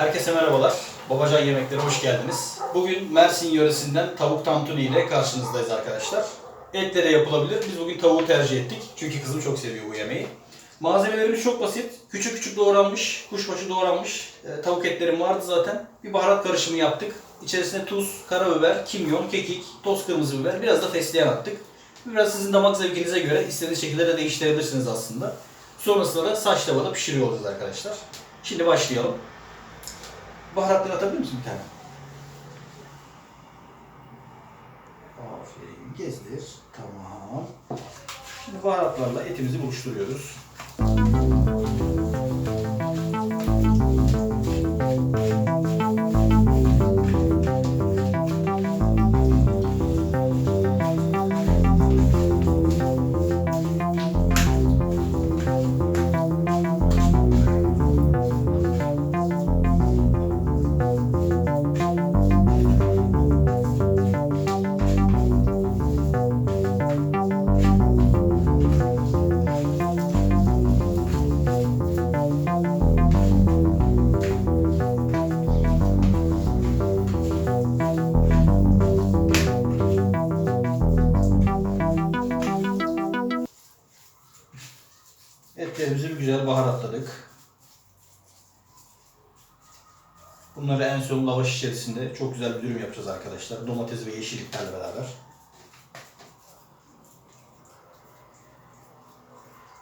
Herkese merhabalar. Babacan Yemeklere hoş geldiniz. Bugün Mersin yöresinden tavuk tantuni ile karşınızdayız arkadaşlar. Etle de yapılabilir. Biz bugün tavuğu tercih ettik. Çünkü kızım çok seviyor bu yemeği. Malzemelerimiz çok basit. Küçük küçük doğranmış, kuşbaşı doğranmış e, tavuk etlerim vardı zaten. Bir baharat karışımı yaptık. İçerisine tuz, karabiber, kimyon, kekik, toz kırmızı biber, biraz da fesleğen attık. Biraz sizin damak zevkinize göre istediğiniz şekilde de değiştirebilirsiniz aslında. Sonrasında da saç tavada pişiriyor olacağız arkadaşlar. Şimdi başlayalım. Baharatları atabilir misin bir tane? Aferin. Gezdir. Tamam. Şimdi baharatlarla etimizi buluşturuyoruz. Etlerimizi bir güzel baharatladık. Bunları en son lavaş içerisinde çok güzel bir dürüm yapacağız arkadaşlar. Domates ve yeşilliklerle beraber.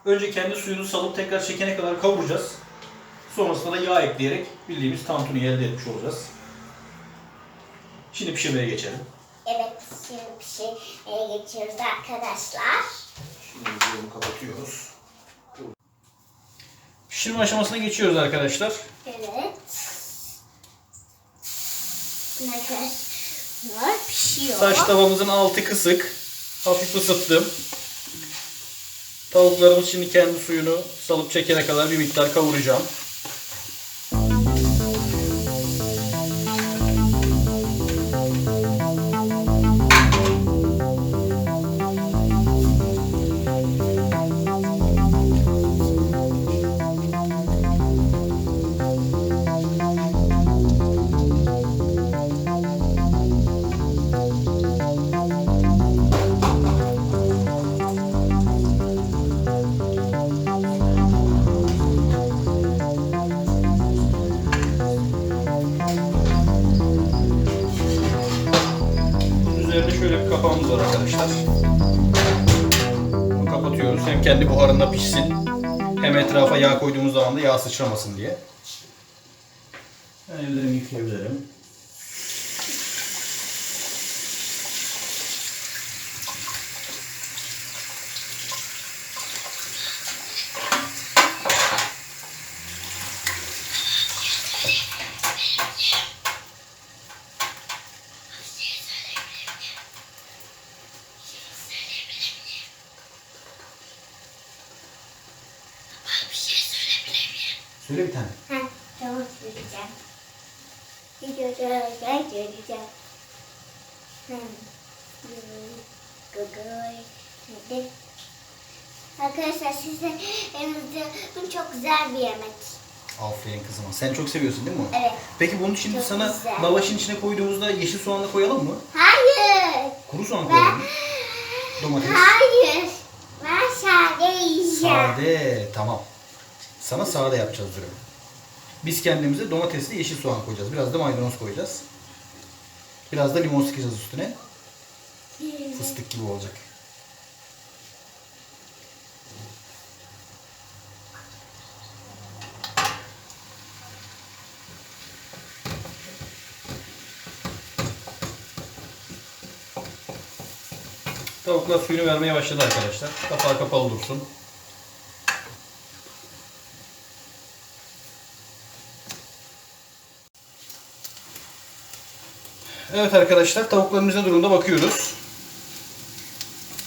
Önce kendi suyunu salıp tekrar çekene kadar kavuracağız. Sonrasında da yağ ekleyerek bildiğimiz tantuni elde etmiş olacağız. Şimdi pişirmeye geçelim. Evet, şimdi pişirmeye geçiyoruz arkadaşlar. Şimdi bunu kapatıyoruz. Pişirme aşamasına geçiyoruz arkadaşlar. Evet. Arkadaşlar pişiyor. Saç tavamızın altı kısık. Hafif ısıttım. Tavuklarımız şimdi kendi suyunu salıp çekene kadar bir miktar kavuracağım. Bunu kapatıyoruz. Hem kendi buharında pişsin. Hem etrafa yağ koyduğumuz zaman da yağ sıçramasın diye. Ben ellerimi yıkayabilirim. Söyle bir tane. Ha, tamam söyleyeceğim. Gogoy. Hadi. Arkadaşlar size elimizde bu çok güzel bir yemek. Aferin kızıma. Sen çok seviyorsun değil mi? Evet. Peki bunu şimdi Çok sana güzel. lavaşın içine koyduğumuzda yeşil soğan da koyalım mı? Hayır. Kuru soğan koyalım mı? Domates. Hayır. Ben sade yiyeceğim. Sade. Tamam. Sana sade yapacağız dürüm. Biz kendimize domatesli yeşil soğan koyacağız. Biraz da maydanoz koyacağız. Biraz da limon sıkacağız üstüne. Fıstık gibi olacak. Tavuklar suyunu vermeye başladı arkadaşlar. Kapağı kapalı dursun. Evet arkadaşlar tavukların ne durumda bakıyoruz.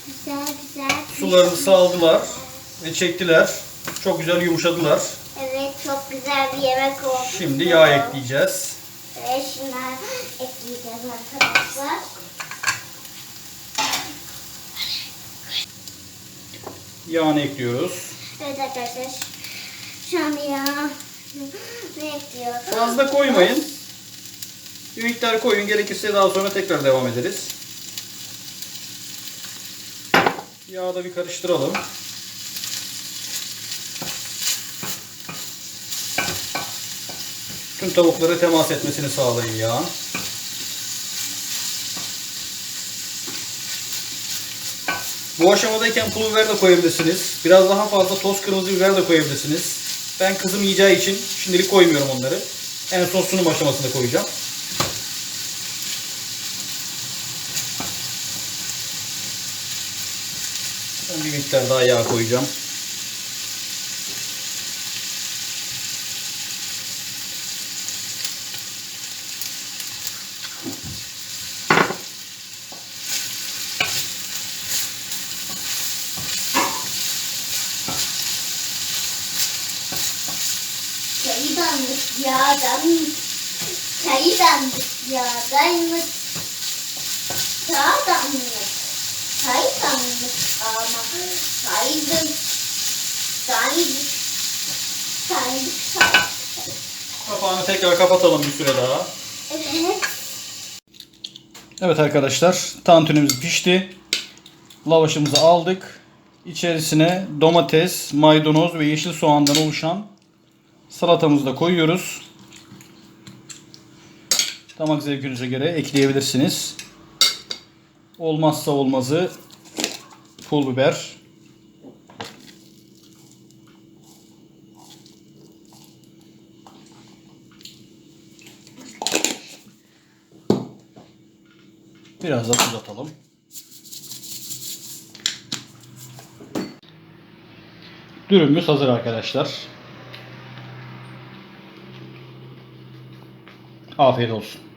Güzel güzel. Sularını saldılar ve çektiler. Çok güzel yumuşadılar. Evet çok güzel bir yemek oldu. Şimdi yağ ekleyeceğiz. Ve şunları ekleyeceğiz arkadaşlar. Yağını ekliyoruz. Evet arkadaşlar. Şu anda yağ ve ekliyorum. Fazla koymayın. Bir miktar koyun. Gerekirse daha sonra tekrar devam ederiz. Yağı bir karıştıralım. Tüm tavuklara temas etmesini sağlayın yağın. Bu aşamadayken pul biber de koyabilirsiniz. Biraz daha fazla toz kırmızı biber de koyabilirsiniz. Ben kızım yiyeceği için şimdilik koymuyorum onları. En son sunum aşamasında koyacağım. Bir miktar daha yağ koyacağım. Çaydanlık yağdanlık. Çaydanlık yağdanlık. Çağdanlık. Ama saydık. Saydık. Saydık. Saydık. Kapağını tekrar kapatalım bir süre daha. Evet. Evet arkadaşlar, tantunimiz pişti. Lavaşımızı aldık. İçerisine domates, maydanoz ve yeşil soğandan oluşan salatamızı da koyuyoruz. Damak zevkinize göre ekleyebilirsiniz. Olmazsa olmazı pul biber. Biraz da tuz atalım. Dürümümüz hazır arkadaşlar. Afiyet olsun.